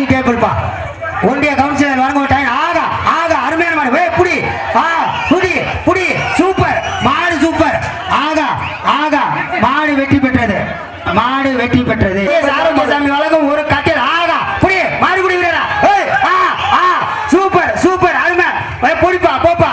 Dining டேபிள்ப்பா ஒன்றிய councillor வழங்க time ஆகா ஆகா அருமையான மாடு. வே புடி. ஆ புடி புடி. சூப்பர். மாடு சூப்பர். ஆகா ஆகா. மாடு வெற்றி பெற்றது. மாடு வெற்றி பெற்றது. ஆரோக்கியசாமி வழங்கும் ஒரு கட்டில். ஆகா புடி. மாடு புடி வீரரா. ஆ ஆ. Super super. அருமை. புடிப்பா போப்பா.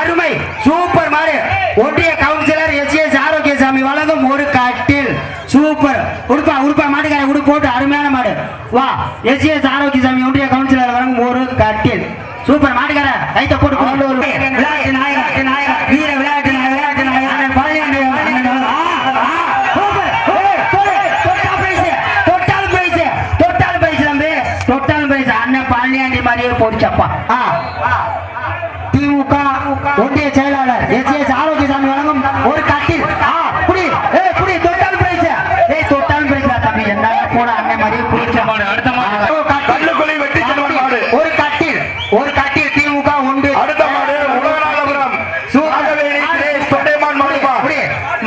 அருமை. சூப்பர் மாடு. ஒன்றிய கவுன்சிலர் எஸ் எஸ் ஆரோக்கியசாமி வழங்கும் ஒரு கட்டில். சூப்பர். உடுப்பா உடுப்பா மாட்டுக்கார உடு போட்டு அருமையான மாடு வா எஸ் எஸ் ஆரோக்கியசாமி ஒன்றிய கவுன்சிலர் வழங்கும் ஒரு கட்டில் சூப்பர் மாட்டுக்கார கைத்த போட்டு விளையாட்டு நாயகன் நாயகன் வீர விளையாட்டு விளையாட்டு நாயகன் அண்ணன் பழனியாண்டி மாதிரியே போடுச்சப்பா. திமுக ஒன்றிய செயலாளர் எஸ் எஸ் ஆரோக்கியசாமி வழங்கும் ஒரு கட்டில் ஆ புடி ஏய் புடி தொட்டால் பிரைஸ் ஏய் தொட்டால் பிரைஸ் தம்பி என்ன போட அண்ணன் மாதிரியே புடிச்ச மாடு, அடுத்த மாடு. ஆ, கட்டில். கல்லுக்குழி வெட்டி செல்வன் மாடு. ஒரு கட்டில் ஒரு கட்டில் திமுக ஒன்று அடுத்த மாடு உலகநாதபுரம் நாகவேணி தினேஷ் தொண்டைமான் மாடுப்பா புடி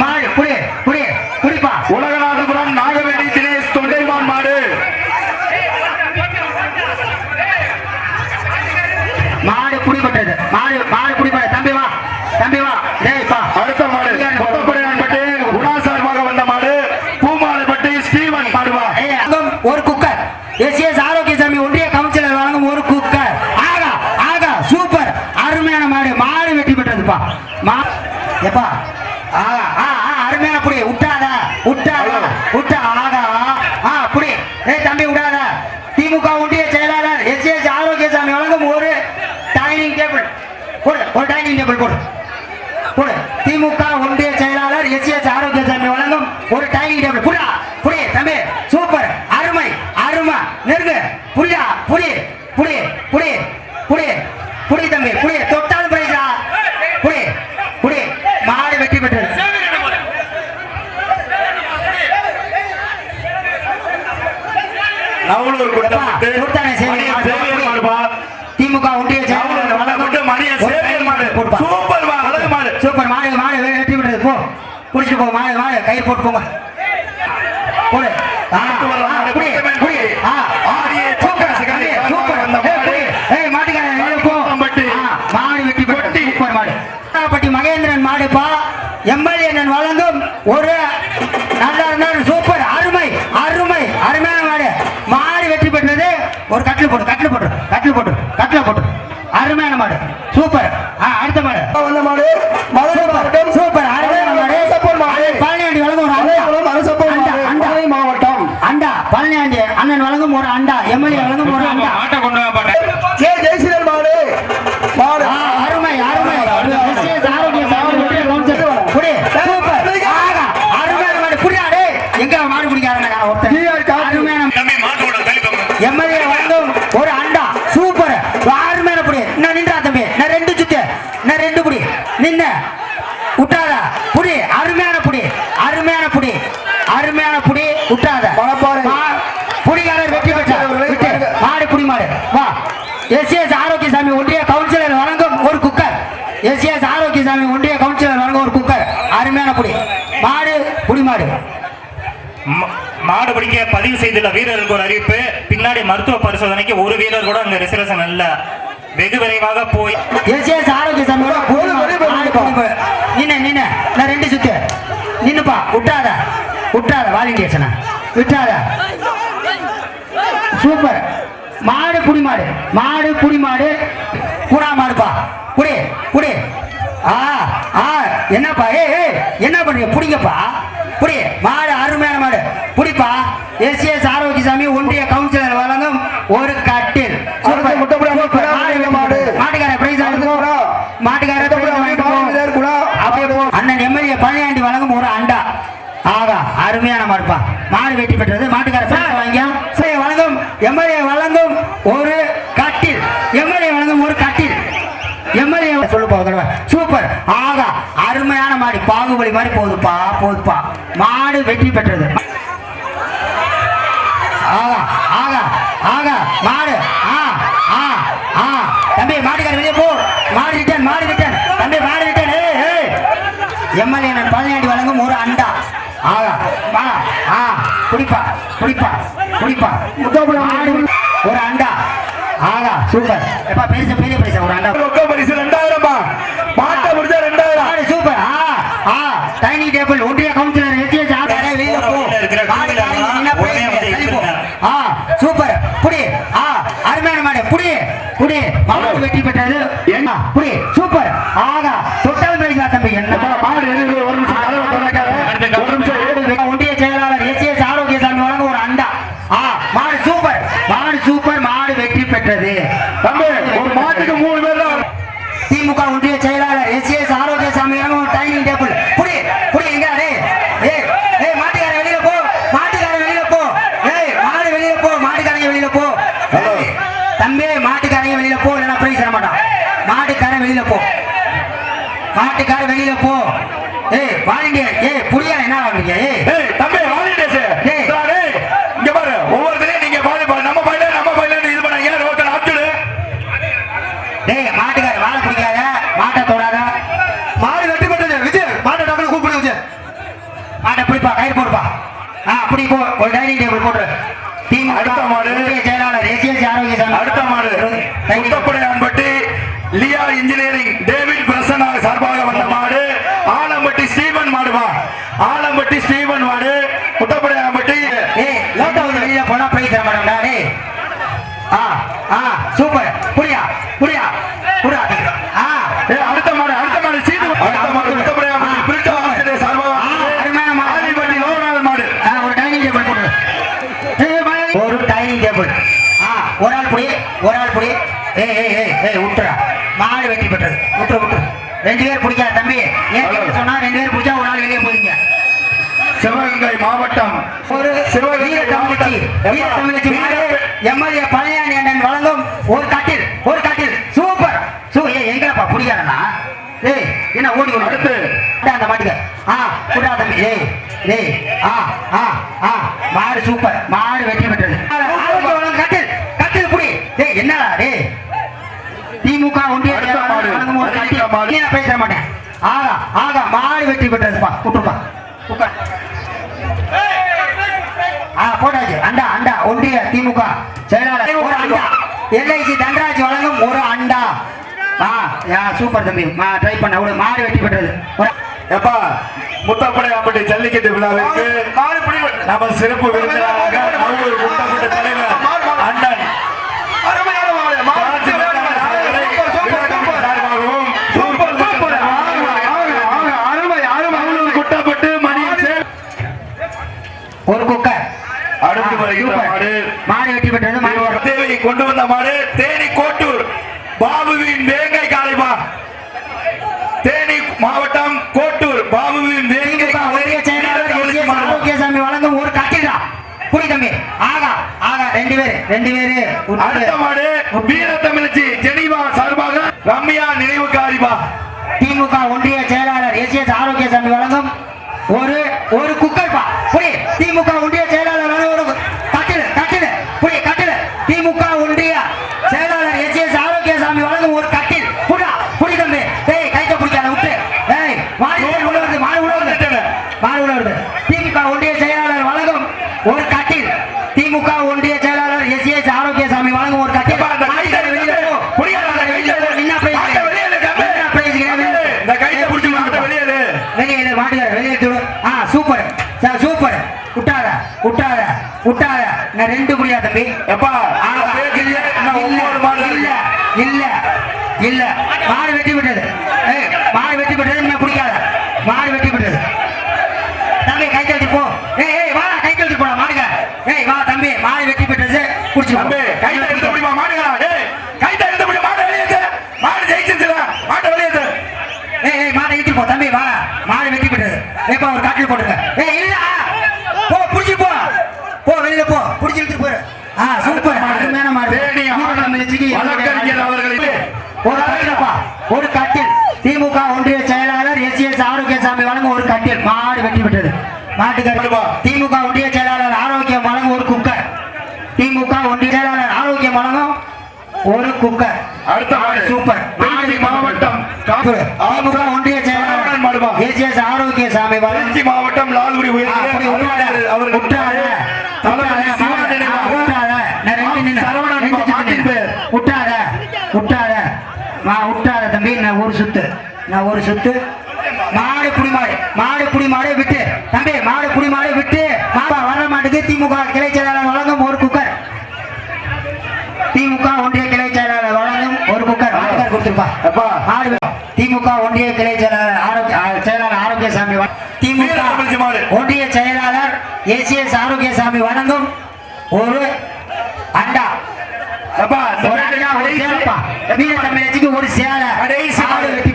மாடு புடி புடி புடிப்பா உலகநாதபுரம் நாகவேணி தினேஷ் தொண்டைமான் மாடு மாடு புடிப்பட்டது மாடு மாடு புடிப்பட்டது தம்பி வா தம்பி வா டேய் பா அடுத்த மாடு கொத்தப்படையான்பட்டி குணா சார்பாக வந்த மாடு பூமாலைப்பட்டி ஸ்டீவன் மாடுவா ஏய், அங்கம் ஒரு குக்கர் எஸ் எஸ் ஆரோக்கியசாமி ஒன்றிய கவுன்சிலர் வழங்கும் ஒரு குக்கர் ஆகா ஆகா சூப்பர் அருமையான மாடு மாடு வெற்றி பெற்றதுப்பா மா எப்பா ஆகா ஆ ஆ அருமையான புடி விட்டாத விட்டாத விட்டா ஆகா ஆ புடி. ஏய் தம்பி விடாத திமுக ஒன்றிய செயலாளர் எஸ் எஸ் ஆரோக்கியசாமி வழங்கும் ஒரு டைனிங் டேபிள் போடு ஒரு டைனிங் டேபிள் போடு. போடு. திமுக ஒன்றிய செயலாளர் எஸ் எஸ் ஆரோக்கியசாமி வழங்கும் ஒரு டைனிங் டேபிள் புரியா புடி தம்பி. சூப்பர். அருமை அருமை. நெருங்கு. புரியா புடி புடி புடி புடி புடி தம்பி புடி தொட்டாலும் பிரைஸா புடி புடி மாடு வெற்றி பெற்றது மணியன் மாடு. திமுக ஒன்றிய சேவியர். சூப்பர் மா அழகு மாடு. சூப்பர் மாடு மாடு போ. போ மாடு மாடு கயிறு போட்டு போங்க. போடு. மகேந்திரன் மாடுப்பா எம்எல்ஏ வழங்கும் ஒரு நல்லா இருந்தாலும் சூப்பர் அருமை அருமை அருமையான மாடு மாடு வெற்றி பெற்றது ஒரு கட்டில் போட்டு கட்டில் போட்டு கட்டில் போட்டு கட்டில் போட்டு அருமையான மாடு. சூப்பர். அடுத்த மாடு. வந்த மாடு மாவட்டம் சூப்பர். அருமையான மாடு. பழனியாண்டி வழங்கும் ஒரு அண்டா. அண்டா, மாவட்டம். அண்டா. பழனியாண்டி அண்ணன் வழங்கும் ஒரு அண்டா. எம்எல்ஏ வழங்கும் ஒரு அண்டா. ஆட்டை கொண்டு வா பாட்டேன் கே ஜெயசீலன் மாடு மாடு ஆ, அருமை அருமை எஸ்.எஸ். ஆரோக்கிய சாமி வெற்றி கவுன்சிலர். புடி, சூப்பர். ஆகா, அருமையான மாடு. புடிடா, டேய். எங்க மாடு பிடிக்காரங்க ஒருத்தன் டிஆர் கார்த்தி. அருமையான தம்பி மாட்டோட கழிப்பங்க எம்எல்ஏ வழங்கும் ஒரு அண்டா சூப்பர் அருமையான புடி நான் நின்றா தம்பி நான் ரெண்டு சுத்து நான் ரெண்டு புடி நின்ன விட்டாத புடி அருமையான புடி அருமையான புடி அருமையான புடி விட்டாத மணப்பாறை. மா- புடிகாரர் வெற்றி பெற்றார் விட்டு. மாடு புடி மாடு வா எஸ் எஸ் ஆரோக்கியசாமி ஒன்றிய கவுன்சிலர் வழங்கும் ஒரு குக்கர். எஸ் எஸ் ஆரோக்கியசாமி ஒன்றிய கவுன்சிலர் வழங்கும் ஒரு குக்கர். அருமையான புடி. மாடு புடி மாடு. ம- மாடு பிடிக்க பதிவு செய்துள்ள வீரருக்கு ஒரு அறிவிப்பு. பின்னாடி மருத்துவ பரிசோதனைக்கு ஒரு வீரர் கூட அங்க ரிசர்வேஷன் இல்ல. வெகு விரைவாக போய் எஸ் எஸ் ஆரோக்கியசாமியோட. நின்ன நின்ன. நான் ரெண்டு சுத்து. நின்னுப்பா. விட்டாத விட்டாத வாலண்டியர்ஸ்னா விட்டாத சூப்பர். மாடு புடி மாடு மாடு புடி மாடு புறா மாடுப்பா. புடி புடி ஆ ஆ என்னப்பா? ஏய் என்ன பண்றீங்க? புடிங்கப்பா. புடி மாடு அருமையான மாடு. புடிப்பா. எஸ் எஸ் ஆரோக்கியசாமி ஒன்றிய கவுன்சிலர் வழங்கும் ஒரு கட்டில். மாட்டுக்கார பிரைஸ். மாட்டுக்கார. அண்ணன் எம்எல்ஏ பழனியாண்டி வழங்கும் ஒரு அண்டா. ஆகா அருமையான மாடுப்பா. மாடு வெற்றி பெற்றது மாட்டுக்கார பிரைஸ் வாங்கியா சரி வழங்கும் எம்எல்ஏ வழங்கும் ஒரு கட்டில் எம்எல்ஏ வழங்கும் ஒரு கட்டில் எம்எல்ஏ சொல்லுப்பா ஒரு தடவை. சூப்பர். ஆகா அருமையான மாடு. பாகுபலி மாதிரி போகுதுப்பா போகுதுப்பா மாடு வெற்றி பெற்றது. ஆகா ஆகா ஆகா மாடு. ஆ ஆ ஆ. தம்பி மாட்டுக்கார வெளியே போ. மாடு ரிட்டர்ன் மாடு ரிட்டர்ன் தம்பி மாடு ரிட்டர்ன் ஏய் ஏய். எம்எல்ஏ நான் பதினேழு வழங்கும் ஒரு அண்டா. ஆகா வா ஆ. குடிப்பா குடிப்பா குடிப்பா. முத்தாப்புறம் மாடு ஒரு சூப்பர். எப்பா பெருசு பெரிய பரிசா ஒரு அண்டா ரொக்க பரிசு ரெண்டாயிரம் மாட்ட முடிஞ்சா ரெண்டாயிரம் மாடு சூப்பர் ஆ டைனிங் டேபிள் ஒன்றிய கவுன்சிலர் எஸ்எஸ் ஆதார வெளியில போ. ஆ சூப்பர் புடி. ஆ அருமையான மாடு. புடி. புடி. மாடு வெற்றி பெற்றது. என்ன? புடி. சூப்பர் ஆகா தொட்டால் பரிசா தம்பி என்ன? மாடு ஒரு நிமிஷம் கதவை திறக்காத. ஒரு நிமிஷம் ஏறு. ஒன்றிய செயலாளர் எஸ்எஸ் ஆரோக்கியசாமி வழங்க ஒரு அண்டா. ஆ மாடு சூப்பர் மாடு சூப்பர் மாடு வெற்றி பெற்றது. தம்பி ஒரு மாட்டுக்கு மூணு பேர் தான் திமுக ஒன்றிய செயலாளர் எஸ் எஸ் ஆரோக்கியசாமி வழங்கும் ஒரு டைனிங் டேபிள் புடி புடி எங்க டேய் ஏய் ஏய் மாட்டுக்காரன் வெளியில போ மாட்டுக்காரன் வெளியில போ ஏய் மாடு வெளியில போ மாட்டுக்காரங்க வெளியில போ ஏய், தம்பி மாட்டுக்காரங்க வெளியில போ இல்லைன்னா பிரைஸ் தர மாட்டான் மாட்டுக்காரன் வெளியில போ மாட்டுக்காரன் வெளியில போ ஏய் வாலண்டியர் ஏய் புரியா என்ன வாங்குறீங்க ஏய். தம்பி வாலிடேஸ் ஏய். டேய் இங்க பாரு. ஒவ்வொருத்தரையும் நீங்க நம்ம பையில நம்ம பையில இது பண்ண ஏன் ரோக்கன் ஆப்ஷனு டேய் மாட்டுக்கார வாழை பிடிக்காத மாட்டை தொடாத. மாடு வெட்டி போட்டது. விஜய் மாட்டை டக்குனு கூப்பிடு விஜய். மாட்டை பிடிப்பா கயிறு போடுப்பா. ஆ அப்படி போ. ஒரு டைனிங் டேபிள் போட்டு டீம் அடுத்த மாடு. செயலாளர் எஸ்எஸ் ஆரோக்கியசாமி அடுத்த மாடு. முத்தப்படையான்பட்டி லியா இன்ஜினியரிங் டேவிட் ஏய் விட்டுறா மாடு பெற்றது விட்டுரு விட்டுரு ரெண்டு பேர் பிடிக்காத தம்பி? ஏன் சொன்னா ரெண்டு பேர் பிடிச்சா ஒரு ஆள் வெளியே போறீங்க சிவகங்கை மாவட்டம். ஒரு வீர தமிழச்சி மாவட்டம். வீர தமிழச்சி மாடு எம்எல்ஏ பழனியாண்டி அண்ணன் வழங்கும் ஒரு கட்டில் ஒரு கட்டில். சூப்பர். சூ எங்கப்பா பிடிக்காதண்ணா ஏய் என்ன ஓடி ஓடி அடுத்து. இந்தா அந்த மாட்டுக்கு. ஆ புடா தம்பி. ஏய் ஏய் ஆ ஆ ஆ. மாடு சூப்பர். மாடு வெற்றி பெற்றது கட்டில் கட்டில் புடி. ஏய் என்னடா டேய். திமுக ஒன்றிய பேச மாட்டேன். ஆகா ஆகா மாடு வெற்றி பெற்றதுப்பா. கூட்டுப்பா உட்கார் போட்டாச்சு. அண்டா அண்டா. ஒன்றிய திமுக செயலாளர். ஒரு அண்டா. எல்ஐசி தண்டராஜ் வழங்கும் ஒரு அண்டா. சூப்பர் தம்பி. ட்ரை பண்ண. ஒரு மாடு வெற்றி பெற்றது. எப்பா முத்தப்படையாம்பட்டி ஜல்லிக்கட்டு விழாவிற்கு நம்ம சிறப்பு விருந்தினராக முத்தப்பட்ட ஒரு குக்கர். அடுத்து சூப்பர். மாடு. மாடு வெற்றி பெற்றது மாடு ஒரு- தேவை கொண்டு வந்த மாடு தேனி கோட்டூர். பாபுவின் வேங்கை காளைபா தேனி மாவட்டம் கோட்டூர். பாபுவின் வேங்கை. ஆரோக்கியசாமி வழங்கும் ஒரு கட்டில் தான் புடி தம்பி. ஆகா ஆகா ரெண்டு பேரு ரெண்டு பேரு. அடுத்த மாடு வீர தமிழச்சி ஜெனிவா சார்பாக ரம்யா நினைவு காரிபா திமுக ஒன்றிய செயலாளர் எஸ் எஸ் ஆரோக்கியசாமி வழங்கும் ஒரு ஒரு குக்கர் பா புடி திமுக ஒன்றிய செயலாளர் வழங்கும் ஒரு கட்டில் கட்டில் புடி கட்டில் திமுக ஒன்றிய செயலாளர் எஸ் எஸ் ஆரோக்கியசாமி வழங்கும் ஒரு கட்டில் புடா புடி தம்பி டேய் கைத்த பிடிக்காத விட்டு டேய் மாடு உள்ள வருது மாடு உள்ள வருது மாடு உள்ள வருது திமுக ஒன்றிய செயலாளர் வழங்கும் ஒரு கட்டில் திமுக ஒன்றிய செயலாளர் எஸ் எஸ் ஆரோக்கியசாமி வழங்கும் ஒரு கட்டில் எப்பா, அந்த கைத்தை மாட்டுக்காரர் வெளியில போ. புடிக்காத, அந்த வெளியில போ. நின்னா பிரைஸ் மாட்டை வெளியே இழு, கம்பி. நின்னா பிரைஸ் கிடையாது. இந்த கையை பிடிச்சி மாட்ட வெளியேறு வெளியில மாட்டுக்கார வெளியே தூடு ஆ சூப்பர் சார் சூப்பர் விட்டாத விட்டாத விட்டாத நான் ரெண்டு புரியா தம்பி. எப்பா இல்ல இல்ல இல்ல இல்ல. மாடு வெட்டி விட்டது. ஏய் மாடு வெட்டி விட்டது என்ன பிடிக்காத மாடு வெட்டி விட்டது. தம்பி கை தட்டி போ. ஏய் ஏய் வா கை தட்டி போடா மாடுங்க ஏய் வா தம்பி மாடு வெட்டி விட்டது. புடிச்சு தம்பி கைத்தை மாற்றி விட்டது திமுக ஒன்றிய செயலாளர் ஆரோக்கியம் வழங்கும் ஒரு குக்கர். திமுக ஒன்றிய செயலாளர் ஆரோக்கியம் வழங்கும் ஒரு குக்கர். அடுத்த சூப்பர். மாவட்டம். திமுக ஒன்றிய செயலாளர் ஆரோக்கிய சாமி வளர்ச்சி மாவட்டம் லால்குடி உயர் அவர் குற்றால நான் ஒரு சுத்து. நான் ஒரு சுத்து. மாடு புடி மாடு மாடு புடி திமுக கிளை செயலாளர் வழங்கும் ஒரு குக்கர். திமுக ஒன்றிய கிளை செயலாளர் வழங்கும் ஒரு குக்கர். கொடுத்துருப்பா. திமுக ஒன்றிய கிளை செயலாளர்